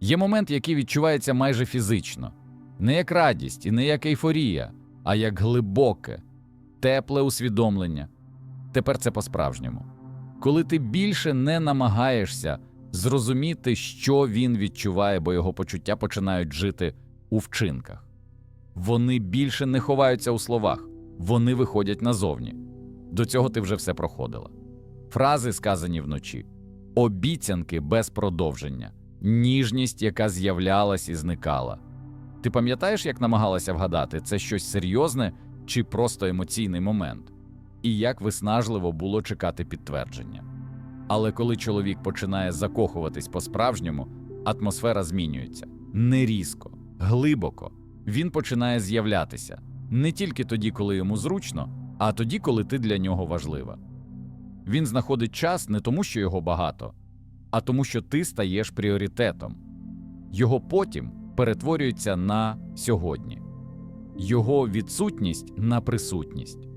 Є момент, який відчувається майже фізично, не як радість і не як ейфорія, а як глибоке, тепле усвідомлення. Тепер це по-справжньому. Коли ти більше не намагаєшся зрозуміти, що він відчуває, бо його почуття починають жити у вчинках. Вони більше не ховаються у словах, вони виходять назовні. До цього ти вже все проходила. Фрази, сказані вночі, обіцянки без продовження, ніжність, яка з'являлась і зникала. Ти пам'ятаєш, як намагалася вгадати, це щось серйозне чи просто емоційний момент, і як виснажливо було чекати підтвердження. Але коли чоловік починає закохуватись по-справжньому, атмосфера змінюється не різко, глибоко. Він починає з'являтися не тільки тоді, коли йому зручно, а тоді, коли ти для нього важлива. Він знаходить час не тому, що його багато, а тому, що ти стаєш пріоритетом. Його потім перетворюється на сьогодні, його відсутність на присутність.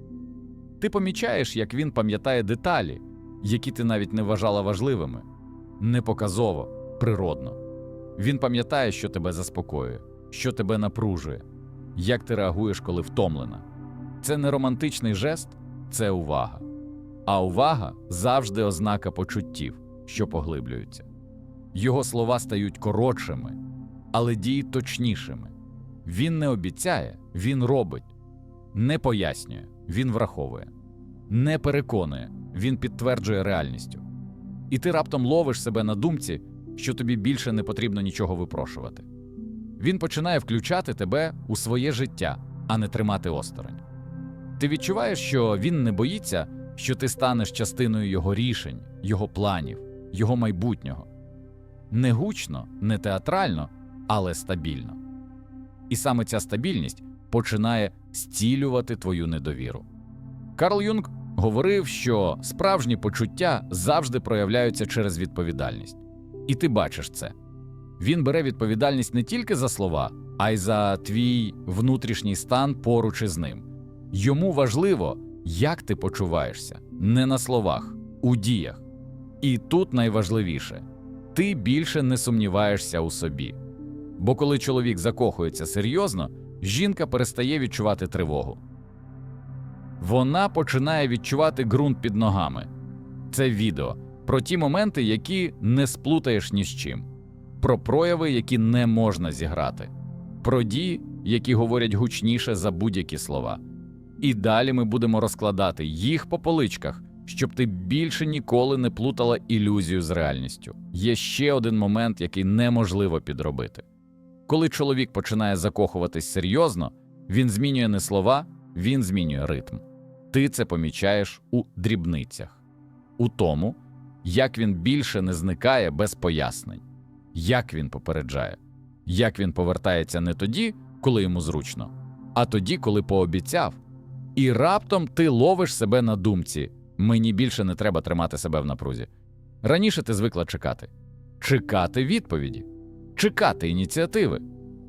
Ти помічаєш, як він пам'ятає деталі, які ти навіть не вважала важливими, непоказово, природно. Він пам'ятає, що тебе заспокоює, що тебе напружує, як ти реагуєш, коли втомлена. Це не романтичний жест, це увага. А увага завжди ознака почуттів, що поглиблюються. Його слова стають коротшими, але дії точнішими. Він не обіцяє, він робить, не пояснює, він враховує, не переконує, він підтверджує реальністю. І ти раптом ловиш себе на думці, що тобі більше не потрібно нічого випрошувати. Він починає включати тебе у своє життя, а не тримати осторонь. Ти відчуваєш, що він не боїться, що ти станеш частиною його рішень, його планів, його майбутнього. Не гучно, не театрально, але стабільно. І саме ця стабільність починає зцілювати твою недовіру. Карл Юнг говорив, що справжні почуття завжди проявляються через відповідальність. І ти бачиш це. Він бере відповідальність не тільки за слова, а й за твій внутрішній стан поруч із ним. Йому важливо, як ти почуваєшся, не на словах, у діях. І тут найважливіше ти більше не сумніваєшся у собі. Бо коли чоловік закохується серйозно, жінка перестає відчувати тривогу. Вона починає відчувати ґрунт під ногами. Це відео про ті моменти, які не сплутаєш ні з чим, про прояви, які не можна зіграти, про дії, які говорять гучніше за будь-які слова. І далі ми будемо розкладати їх по поличках, щоб ти більше ніколи не плутала ілюзію з реальністю. Є ще один момент, який неможливо підробити. Коли чоловік починає закохуватись серйозно, він змінює не слова, він змінює ритм. Ти це помічаєш у дрібницях, у тому, як він більше не зникає без пояснень, як він попереджає, як він повертається не тоді, коли йому зручно, а тоді, коли пообіцяв. І раптом ти ловиш себе на думці мені більше не треба тримати себе в напрузі. Раніше ти звикла чекати, чекати відповіді, чекати ініціативи,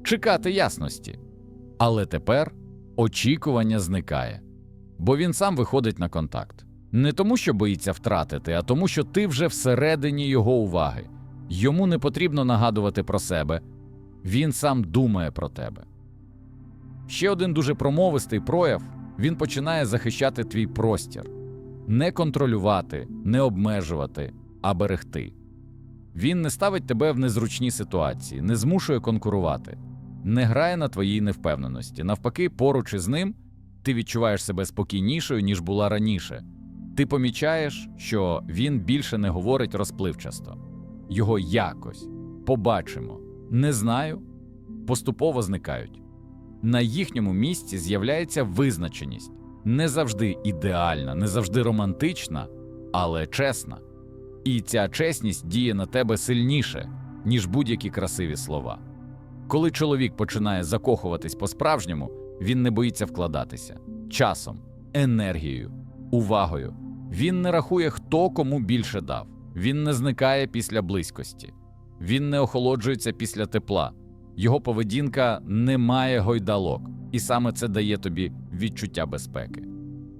чекати ясності. Але тепер очікування зникає, бо він сам виходить на контакт. Не тому, що боїться втратити, а тому, що ти вже всередині його уваги. Йому не потрібно нагадувати про себе, він сам думає про тебе. Ще один дуже промовистий прояв він починає захищати твій простір, не контролювати, не обмежувати, а берегти. Він не ставить тебе в незручні ситуації, не змушує конкурувати, не грає на твоїй невпевненості. Навпаки, поруч із ним ти відчуваєш себе спокійнішою, ніж була раніше. Ти помічаєш, що він більше не говорить розпливчасто, його якось побачимо, не знаю, поступово зникають. На їхньому місці з'являється визначеність не завжди ідеальна, не завжди романтична, але чесна. І ця чесність діє на тебе сильніше, ніж будь-які красиві слова. Коли чоловік починає закохуватись по-справжньому, він не боїться вкладатися часом, енергією, увагою. Він не рахує, хто кому більше дав, він не зникає після близькості, він не охолоджується після тепла. Його поведінка не має гойдалок, і саме це дає тобі відчуття безпеки.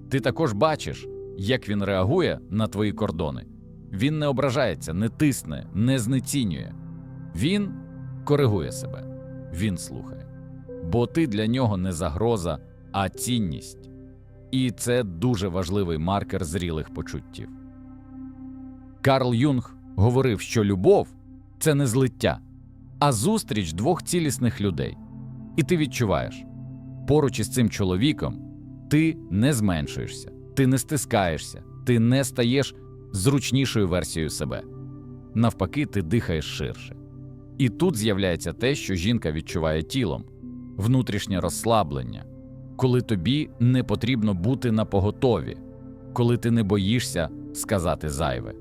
Ти також бачиш, як він реагує на твої кордони. Він не ображається, не тисне, не знецінює. Він коригує себе, він слухає. Бо ти для нього не загроза, а цінність. І це дуже важливий маркер зрілих почуттів. Карл Юнг говорив, що любов це не злиття, а зустріч двох цілісних людей. І ти відчуваєш, поруч із цим чоловіком ти не зменшуєшся, ти не стискаєшся, ти не стаєш зручнішою версією себе. Навпаки, ти дихаєш ширше. І тут з'являється те, що жінка відчуває тілом внутрішнє розслаблення, коли тобі не потрібно бути на поготові, коли ти не боїшся сказати зайве,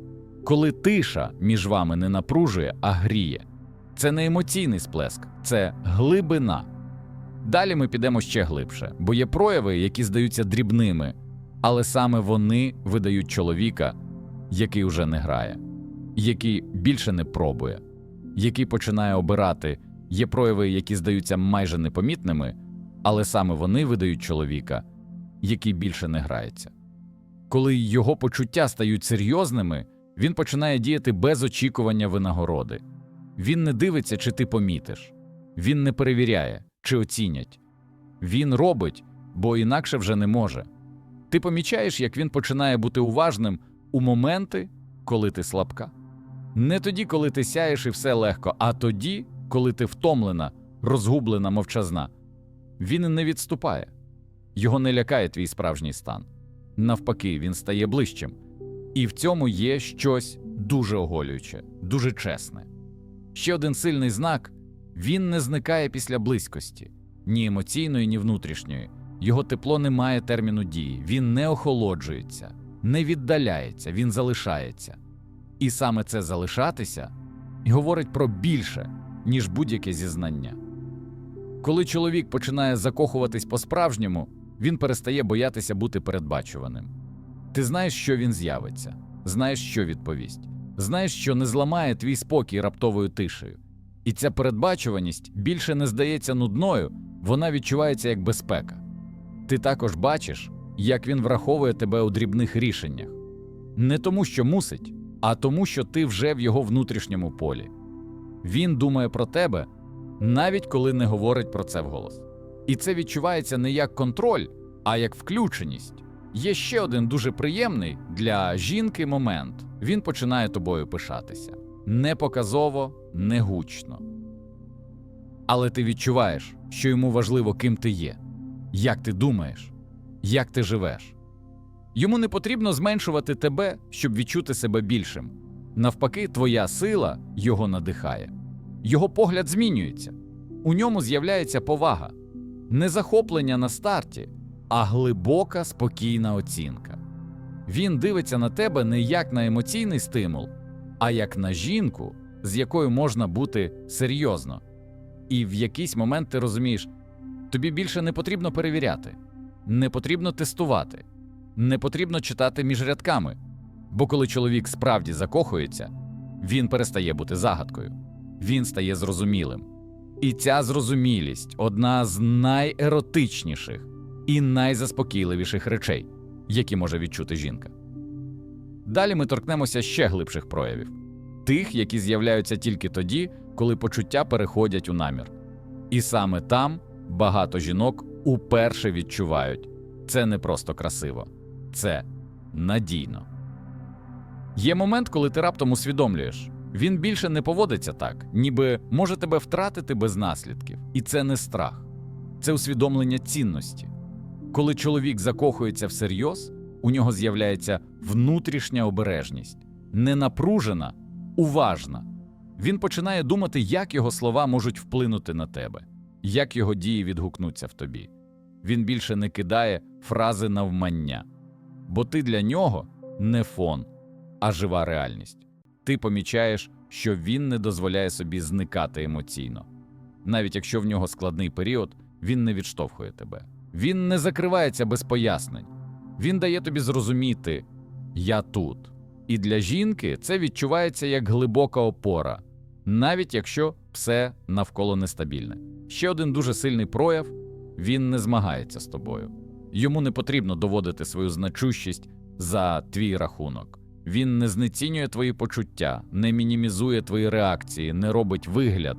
коли тиша між вами не напружує, а гріє. Це не емоційний сплеск, це глибина. Далі ми підемо ще глибше, бо є прояви, які здаються дрібними, але саме вони видають чоловіка, який уже не грає, який більше не пробує, який починає обирати. Є прояви, які здаються майже непомітними, але саме вони видають чоловіка, який більше не грається. Коли його почуття стають серйозними, він починає діяти без очікування винагороди. Він не дивиться, чи ти помітиш, він не перевіряє, чи оцінять. Він робить, бо інакше вже не може. Ти помічаєш, як він починає бути уважним у моменти, коли ти слабка. Не тоді, коли ти сяєш і все легко, а тоді, коли ти втомлена, розгублена, мовчазна. Він не відступає, його не лякає твій справжній стан. Навпаки, він стає ближчим. І в цьому є щось дуже оголююче, дуже чесне. Ще один сильний знак він не зникає після близькості, ні емоційної, ні внутрішньої. Його тепло не має терміну дії, він не охолоджується, не віддаляється, він залишається. І саме це залишатися говорить про більше, ніж будь-яке зізнання. Коли чоловік починає закохуватись по-справжньому, він перестає боятися бути передбачуваним. Ти знаєш, що він з'явиться, знаєш, що відповість, знаєш, що не зламає твій спокій раптовою тишею. І ця передбачуваність більше не здається нудною, вона відчувається як безпека. Ти також бачиш, як він враховує тебе у дрібних рішеннях, не тому, що мусить, а тому, що ти вже в його внутрішньому полі. Він думає про тебе, навіть коли не говорить про це вголос. І це відчувається не як контроль, а як включеність. Є ще один дуже приємний для жінки момент. Він починає тобою пишатися не показово, не гучно. Але ти відчуваєш, що йому важливо, ким ти є, як ти думаєш, як ти живеш. Йому не потрібно зменшувати тебе, щоб відчути себе більшим. Навпаки, твоя сила його надихає. Його погляд змінюється. У ньому з'являється повага, не захоплення на старті, а глибока спокійна оцінка. Він дивиться на тебе не як на емоційний стимул, а як на жінку, з якою можна бути серйозно. І в якийсь момент ти розумієш, тобі більше не потрібно перевіряти, не потрібно тестувати, не потрібно читати між рядками. Бо коли чоловік справді закохується, він перестає бути загадкою, він стає зрозумілим. І ця зрозумілість одна з найеротичніших і найзаспокійливіших речей, які може відчути жінка. Далі ми торкнемося ще глибших проявів тих, які з'являються тільки тоді, коли почуття переходять у намір. І саме там багато жінок уперше відчувають це не просто красиво, це надійно. Є момент, коли ти раптом усвідомлюєш, він більше не поводиться так, ніби може тебе втратити без наслідків. І це не страх, це усвідомлення цінності. Коли чоловік закохується всерйоз, у нього з'являється внутрішня обережність, не напружена, уважна. Він починає думати, як його слова можуть вплинути на тебе, як його дії відгукнуться в тобі. Він більше не кидає фрази навмання, бо ти для нього не фон, а жива реальність. Ти помічаєш, що він не дозволяє собі зникати емоційно. Навіть якщо в нього складний період, він не відштовхує тебе. Він не закривається без пояснень. Він дає тобі зрозуміти я тут. І для жінки це відчувається як глибока опора, навіть якщо все навколо нестабільне. Ще один дуже сильний прояв він не змагається з тобою. Йому не потрібно доводити свою значущість за твій рахунок. Він не знецінює твої почуття, не мінімізує твої реакції, не робить вигляд,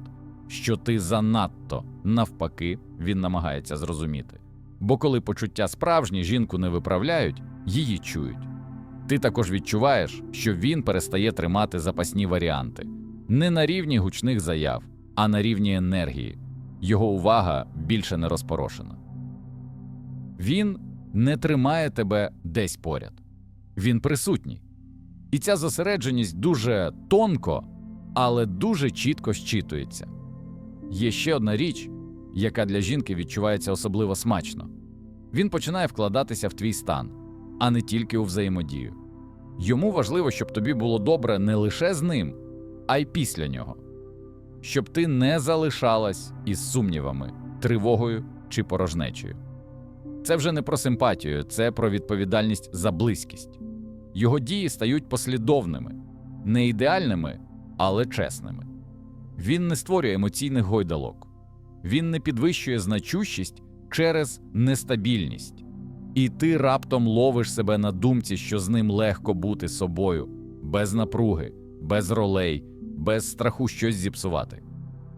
що ти занадто. Навпаки, він намагається зрозуміти. Бо коли почуття справжні жінку не виправляють, її чують. Ти також відчуваєш, що він перестає тримати запасні варіанти не на рівні гучних заяв, а на рівні енергії. Його увага більше не розпорошена. Він не тримає тебе десь поряд. Він присутній. І ця зосередженість дуже тонко, але дуже чітко щитується. Є ще одна річ, яка для жінки відчувається особливо смачно. Він починає вкладатися в твій стан, а не тільки у взаємодію. Йому важливо, щоб тобі було добре не лише з ним, а й після нього, щоб ти не залишалась із сумнівами, тривогою чи порожнечею. Це вже не про симпатію, це про відповідальність за близькість. Його дії стають послідовними, не ідеальними, але чесними. Він не створює емоційних гойдалок, він не підвищує значущість через нестабільність, і ти раптом ловиш себе на думці, що з ним легко бути собою, без напруги, без ролей, без страху щось зіпсувати.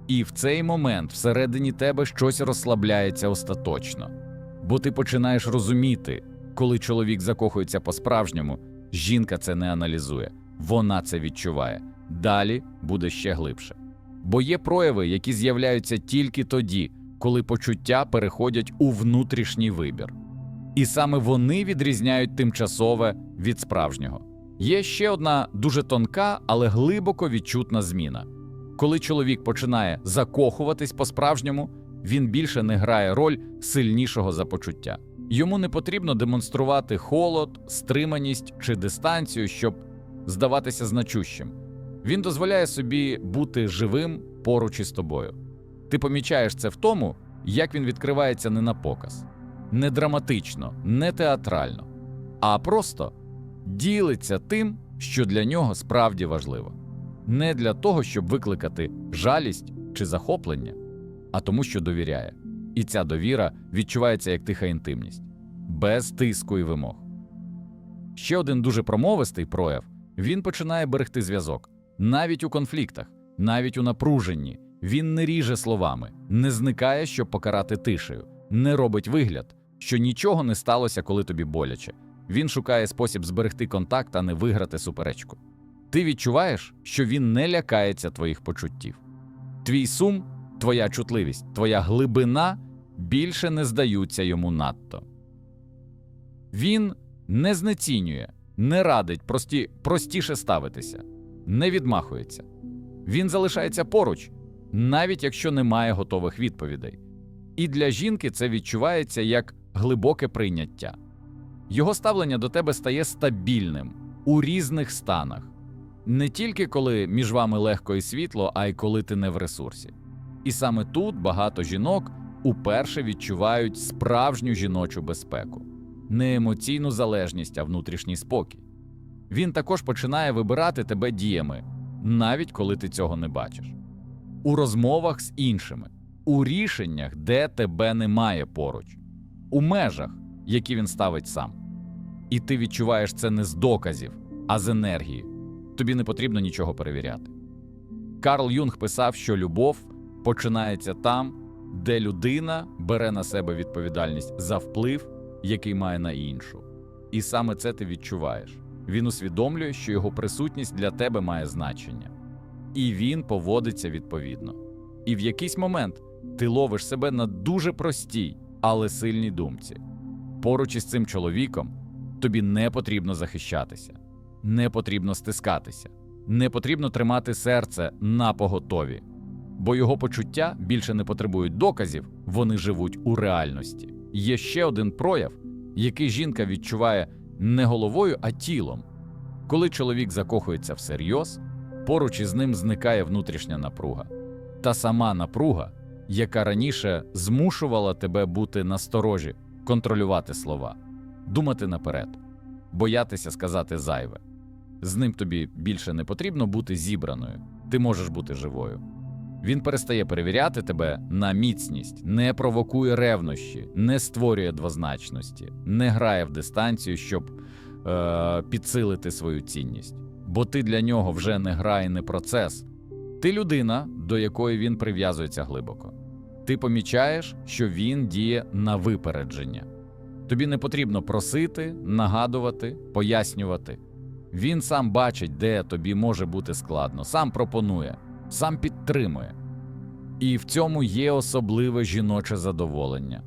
І в цей момент всередині тебе щось розслабляється остаточно, бо ти починаєш розуміти, коли чоловік закохується по-справжньому, жінка це не аналізує, вона це відчуває. Далі буде ще глибше. Бо є прояви, які з'являються тільки тоді, коли почуття переходять у внутрішній вибір. І саме вони відрізняють тимчасове від справжнього. Є ще одна дуже тонка, але глибоко відчутна зміна. Коли чоловік починає закохуватись по-справжньому, він більше не грає роль сильнішого за почуття. Йому не потрібно демонструвати холод, стриманість чи дистанцію, щоб здаватися значущим. Він дозволяє собі бути живим поруч із тобою. Ти помічаєш це в тому, як він відкривається не на показ, не драматично, не театрально, а просто ділиться тим, що для нього справді важливо. Не для того, щоб викликати жалість чи захоплення, а тому, що довіряє. І ця довіра відчувається як тиха інтимність, без тиску і вимог. Ще один дуже промовистий прояв він починає берегти зв'язок. Навіть у конфліктах, навіть у напруженні, він не ріже словами, не зникає, щоб покарати тишею, не робить вигляд, що нічого не сталося, коли тобі боляче. Він шукає спосіб зберегти контакт, а не виграти суперечку. Ти відчуваєш, що він не лякається твоїх почуттів. Твій сум, твоя чутливість, твоя глибина більше не здаються йому надто. Він не знецінює, не радить прості, простіше ставитися, не відмахується. Він залишається поруч, навіть якщо немає готових відповідей. І для жінки це відчувається як глибоке прийняття. Його ставлення до тебе стає стабільним у різних станах, не тільки коли між вами легко і світло, а й коли ти не в ресурсі. І саме тут багато жінок уперше відчувають справжню жіночу безпеку, не емоційну залежність, а внутрішній спокій. Він також починає вибирати тебе діями, навіть коли ти цього не бачиш, у розмовах з іншими, у рішеннях, де тебе немає поруч, у межах, які він ставить сам. І ти відчуваєш це не з доказів, а з енергії. Тобі не потрібно нічого перевіряти. Карл Юнг писав, що любов починається там, де людина бере на себе відповідальність за вплив, який має на іншу. І саме це ти відчуваєш. Він усвідомлює, що його присутність для тебе має значення, і він поводиться відповідно. І в якийсь момент ти ловиш себе на дуже простій, але сильній думці. Поруч із цим чоловіком тобі не потрібно захищатися, не потрібно стискатися, не потрібно тримати серце на поготові, бо його почуття більше не потребують доказів, вони живуть у реальності. Є ще один прояв, який жінка відчуває не головою, а тілом. Коли чоловік закохується всерйоз, поруч із ним зникає внутрішня напруга. Та сама напруга, яка раніше змушувала тебе бути насторожі, контролювати слова, думати наперед, боятися сказати зайве. З ним тобі більше не потрібно бути зібраною, ти можеш бути живою. Він перестає перевіряти тебе на міцність, не провокує ревнощі, не створює двозначності, не грає в дистанцію, щоб е, підсилити свою цінність. Бо ти для нього вже не гра і не процес, Ти людина, до якої він прив'язується глибоко. Ти помічаєш, що він діє на випередження. Тобі не потрібно просити, нагадувати, пояснювати. Він сам бачить, де тобі може бути складно, сам пропонує, сам підтримує. І в цьому є особливе жіноче задоволення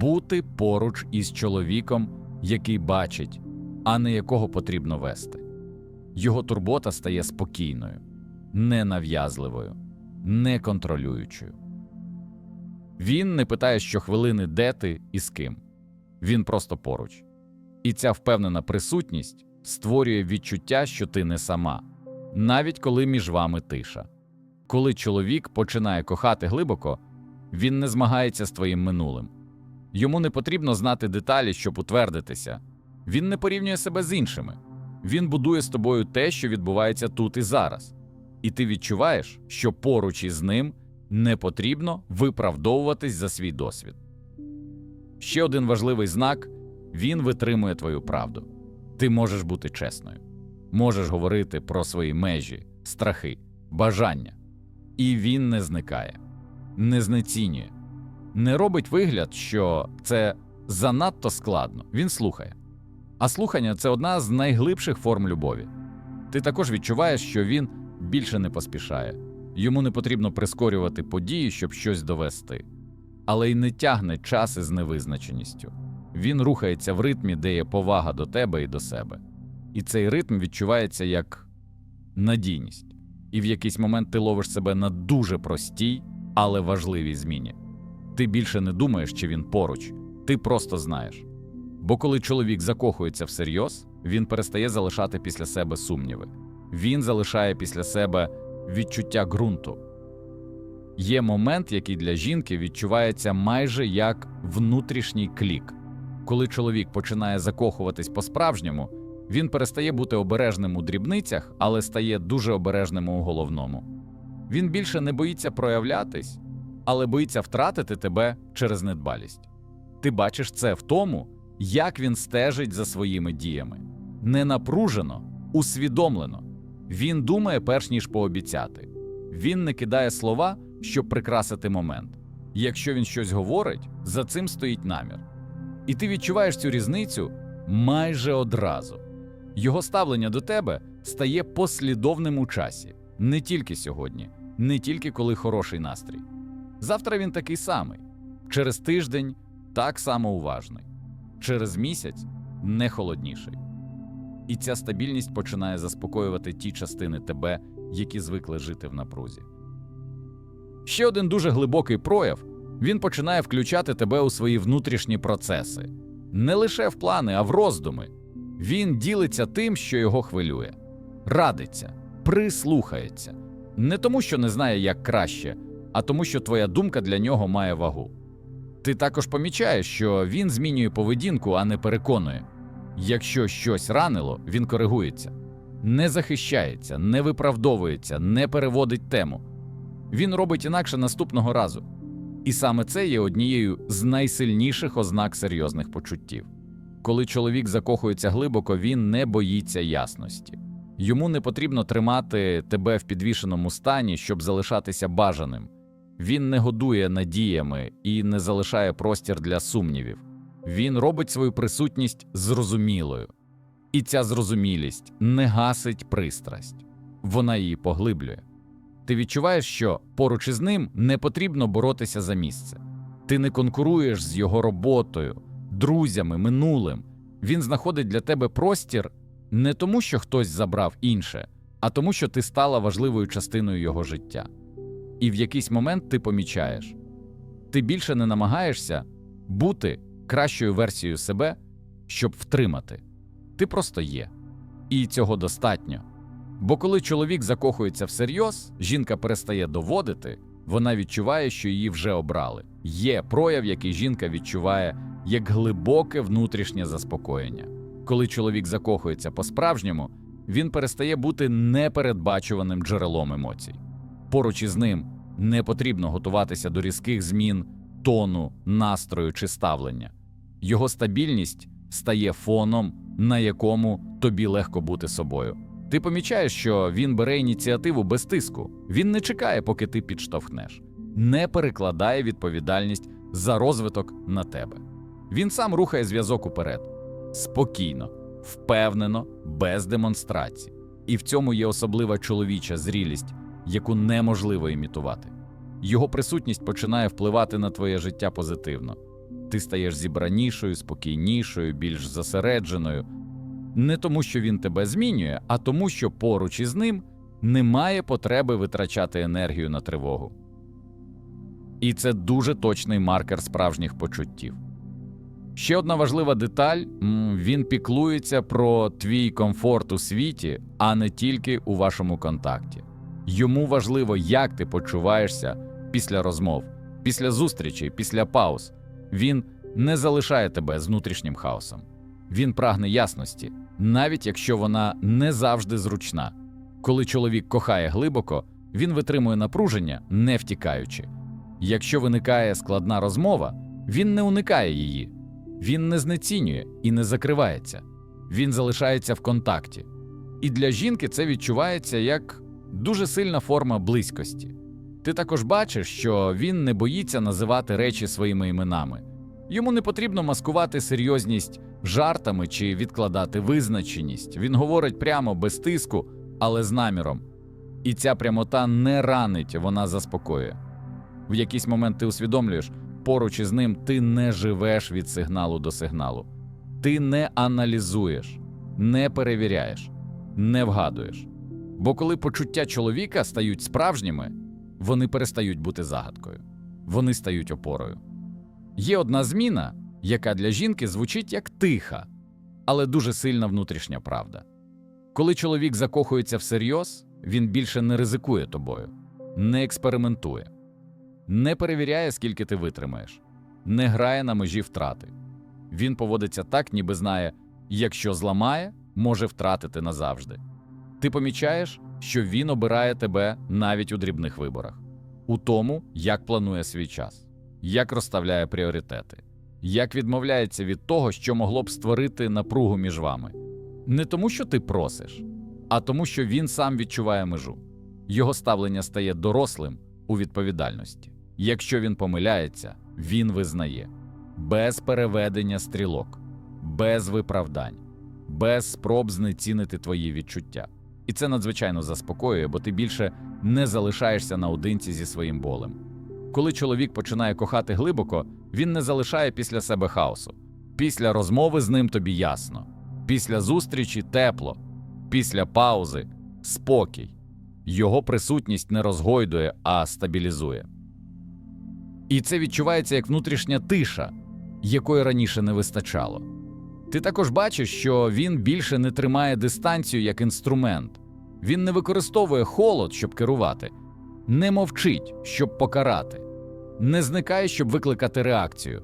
бути поруч із чоловіком, який бачить, а не якого потрібно вести. Його турбота стає спокійною, ненав'язливою, неконтролюючою. Він не питає щохвилини, де ти і з ким. Він просто поруч. І ця впевнена присутність створює відчуття, що ти не сама, навіть коли між вами тиша. Коли чоловік починає кохати глибоко, він не змагається з твоїм минулим. Йому не потрібно знати деталі, щоб утвердитися. Він не порівнює себе з іншими. Він будує з тобою те, що відбувається тут і зараз. І ти відчуваєш, що поруч із ним не потрібно виправдовуватись за свій досвід. Ще один важливий знак він витримує твою правду. Ти можеш бути чесною, можеш говорити про свої межі, страхи, бажання. І він не зникає, не знецінює, не робить вигляд, що це занадто складно. Він слухає. А слухання це одна з найглибших форм любові. Ти також відчуваєш, що він більше не поспішає, йому не потрібно прискорювати події, щоб щось довести, але й не тягне час із невизначеністю. Він рухається в ритмі, де є повага до тебе і до себе. І цей ритм відчувається як надійність. І в якийсь момент ти ловиш себе на дуже простій, але важливій зміні. Ти більше не думаєш, чи він поруч, ти просто знаєш. Бо коли чоловік закохується всерйоз, він перестає залишати після себе сумніви, він залишає після себе відчуття ґрунту. Є момент, який для жінки відчувається майже як внутрішній клік. Коли чоловік починає закохуватись по-справжньому, він перестає бути обережним у дрібницях, але стає дуже обережним у головному. Він більше не боїться проявлятись, але боїться втратити тебе через недбалість. Ти бачиш це в тому, як він стежить за своїми діями. Не напружено, усвідомлено. Він думає, перш ніж пообіцяти. Він не кидає слова, щоб прикрасити момент. Якщо він щось говорить, за цим стоїть намір. І ти відчуваєш цю різницю майже одразу. Його ставлення до тебе стає послідовним у часі, не тільки сьогодні, не тільки коли хороший настрій. Завтра він такий самий, через тиждень так само уважний, через місяць не холодніший. І ця стабільність починає заспокоювати ті частини тебе, які звикли жити в напрузі. Ще один дуже глибокий прояв він починає включати тебе у свої внутрішні процеси, не лише в плани, а в роздуми. Він ділиться тим, що його хвилює, радиться, прислухається, не тому, що не знає, як краще, а тому, що твоя думка для нього має вагу. Ти також помічаєш, що він змінює поведінку, а не переконує. Якщо щось ранило, він коригується, не захищається, не виправдовується, не переводить тему. Він робить інакше наступного разу. І саме це є однією з найсильніших ознак серйозних почуттів. Коли чоловік закохується глибоко, він не боїться ясності. Йому не потрібно тримати тебе в підвішеному стані, щоб залишатися бажаним. Він не годує надіями і не залишає простір для сумнівів. Він робить свою присутність зрозумілою. І ця зрозумілість не гасить пристрасть, вона її поглиблює. Ти відчуваєш, що поруч із ним не потрібно боротися за місце. Ти не конкуруєш з його роботою, друзями, минулим. Він знаходить для тебе простір не тому, що хтось забрав інше, а тому, що ти стала важливою частиною його життя. І в якийсь момент ти помічаєш ти більше не намагаєшся бути кращою версією себе, щоб втримати. Ти просто є. І цього достатньо. Бо коли чоловік закохується всерйоз, жінка перестає доводити, вона відчуває, що її вже обрали. Є прояв, який жінка відчуває як глибоке внутрішнє заспокоєння. Коли чоловік закохується по-справжньому, він перестає бути непередбачуваним джерелом емоцій. Поруч із ним не потрібно готуватися до різких змін тону, настрою чи ставлення. Його стабільність стає фоном, на якому тобі легко бути собою. Ти помічаєш, що він бере ініціативу без тиску. Він не чекає, поки ти підштовхнеш, не перекладає відповідальність за розвиток на тебе. Він сам рухає зв'язок уперед спокійно, впевнено, без демонстрацій. І в цьому є особлива чоловіча зрілість, яку неможливо імітувати. Його присутність починає впливати на твоє життя позитивно. Ти стаєш зібранішою, спокійнішою, більш зосередженою. Не тому, що він тебе змінює, а тому, що поруч із ним немає потреби витрачати енергію на тривогу. І це дуже точний маркер справжніх почуттів. Ще одна важлива деталь: він піклується про твій комфорт у світі, а не тільки у вашому контакті. Йому важливо, як ти почуваєшся після розмов, після зустрічей, після пауз. Він не залишає тебе з внутрішнім хаосом. Він прагне ясності, навіть якщо вона не завжди зручна. Коли чоловік кохає глибоко, він витримує напруження, не втікаючи. Якщо виникає складна розмова, він не уникає її, він не знецінює і не закривається, він залишається в контакті. І для жінки це відчувається як дуже сильна форма близькості. Ти також бачиш, що він не боїться називати речі своїми іменами. Йому не потрібно маскувати серйозність жартами чи відкладати визначеність. Він говорить прямо без тиску, але з наміром. І ця прямота не ранить, вона заспокоює. В якийсь момент ти усвідомлюєш, поруч із ним ти не живеш від сигналу до сигналу. Ти не аналізуєш, не перевіряєш, не вгадуєш. Бо коли почуття чоловіка стають справжніми, вони перестають бути загадкою, вони стають опорою. Є одна зміна, яка для жінки звучить як тиха, але дуже сильна внутрішня правда. Коли чоловік закохується всерйоз, він більше не ризикує тобою, не експериментує, не перевіряє, скільки ти витримаєш, не грає на межі втрати. Він поводиться так, ніби знає, якщо зламає, може втратити назавжди. Ти помічаєш, що він обирає тебе навіть у дрібних виборах, у тому, як планує свій час, як розставляє пріоритети, як відмовляється від того, що могло б створити напругу між вами. Не тому, що ти просиш, а тому, що він сам відчуває межу. Його ставлення стає дорослим у відповідальності. Якщо він помиляється, він визнає без переведення стрілок, без виправдань, без спроб знецінити твої відчуття. І це надзвичайно заспокоює, бо ти більше не залишаєшся наодинці зі своїм болем. Коли чоловік починає кохати глибоко, він не залишає після себе хаосу. Після розмови з ним тобі ясно, після зустрічі тепло, після паузи спокій. Його присутність не розгойдує, а стабілізує. І це відчувається як внутрішня тиша, якої раніше не вистачало. Ти також бачиш, що він більше не тримає дистанцію як інструмент, він не використовує холод, щоб керувати, не мовчить, щоб покарати, не зникає, щоб викликати реакцію,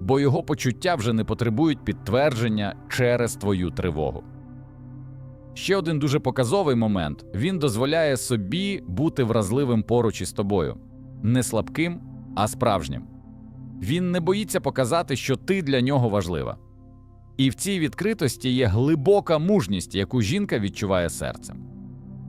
бо його почуття вже не потребують підтвердження через твою тривогу. Ще один дуже показовий момент він дозволяє собі бути вразливим поруч із тобою, не слабким, а справжнім. Він не боїться показати, що ти для нього важлива. І в цій відкритості є глибока мужність, яку жінка відчуває серцем.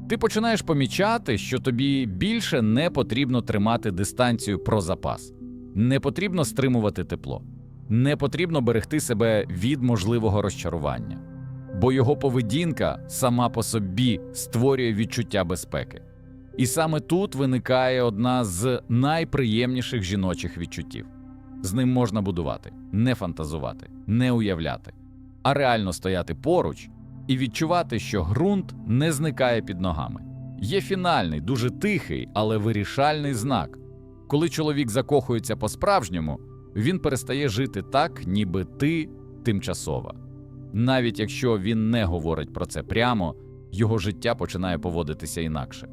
Ти починаєш помічати, що тобі більше не потрібно тримати дистанцію про запас, не потрібно стримувати тепло, не потрібно берегти себе від можливого розчарування, бо його поведінка сама по собі створює відчуття безпеки. І саме тут виникає одна з найприємніших жіночих відчуттів. З ним можна будувати, не фантазувати, не уявляти, а реально стояти поруч і відчувати, що ґрунт не зникає під ногами. Є фінальний, дуже тихий, але вирішальний знак. Коли чоловік закохується по-справжньому, він перестає жити так, ніби ти тимчасова. Навіть якщо він не говорить про це прямо, його життя починає поводитися інакше.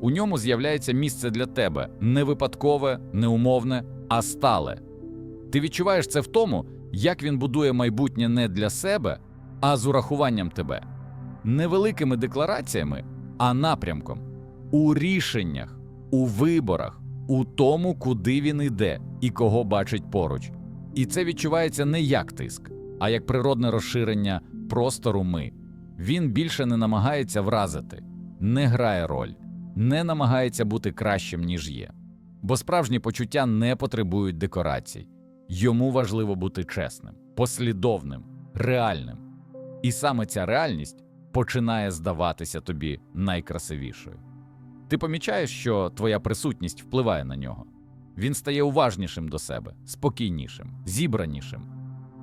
У ньому з'являється місце для тебе не випадкове, не умовне, а стале. Ти відчуваєш це в тому, як він будує майбутнє не для себе, а з урахуванням тебе, невеликими деклараціями, а напрямком, у рішеннях, у виборах, у тому, куди він іде і кого бачить поруч. І це відчувається не як тиск, а як природне розширення простору ми. Він більше не намагається вразити, не грає роль, не намагається бути кращим, ніж є. Бо справжні почуття не потребують декорацій. Йому важливо бути чесним, послідовним, реальним. І саме ця реальність починає здаватися тобі найкрасивішою. Ти помічаєш, що твоя присутність впливає на нього. Він стає уважнішим до себе, спокійнішим, зібранішим.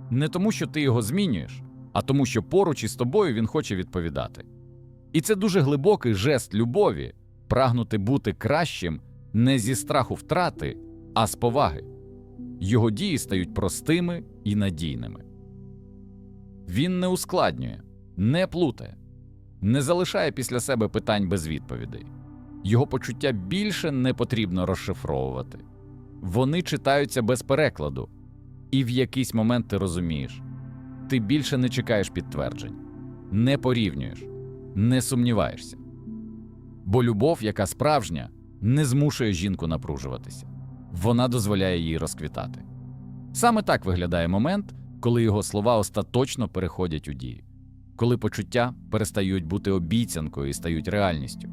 Не тому, що ти його змінюєш, а тому, що поруч із тобою він хоче відповідати. І це дуже глибокий жест любові прагнути бути кращим не зі страху втрати, а з поваги. Його дії стають простими і надійними. Він не ускладнює, не плутає, не залишає після себе питань без відповідей. Його почуття більше не потрібно розшифровувати. Вони читаються без перекладу, і в якийсь момент ти розумієш, ти більше не чекаєш підтверджень, не порівнюєш, не сумніваєшся. Бо любов, яка справжня, не змушує жінку напружуватися, вона дозволяє їй розквітати. Саме так виглядає момент, коли його слова остаточно переходять у дії, коли почуття перестають бути обіцянкою і стають реальністю,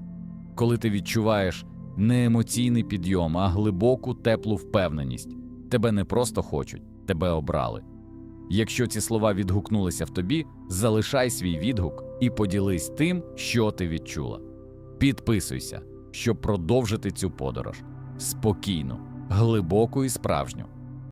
коли ти відчуваєш не емоційний підйом, а глибоку теплу впевненість. Тебе не просто хочуть, тебе обрали. Якщо ці слова відгукнулися в тобі, залишай свій відгук і поділись тим, що ти відчула. Підписуйся, щоб продовжити цю подорож спокійну, глибоку і справжню.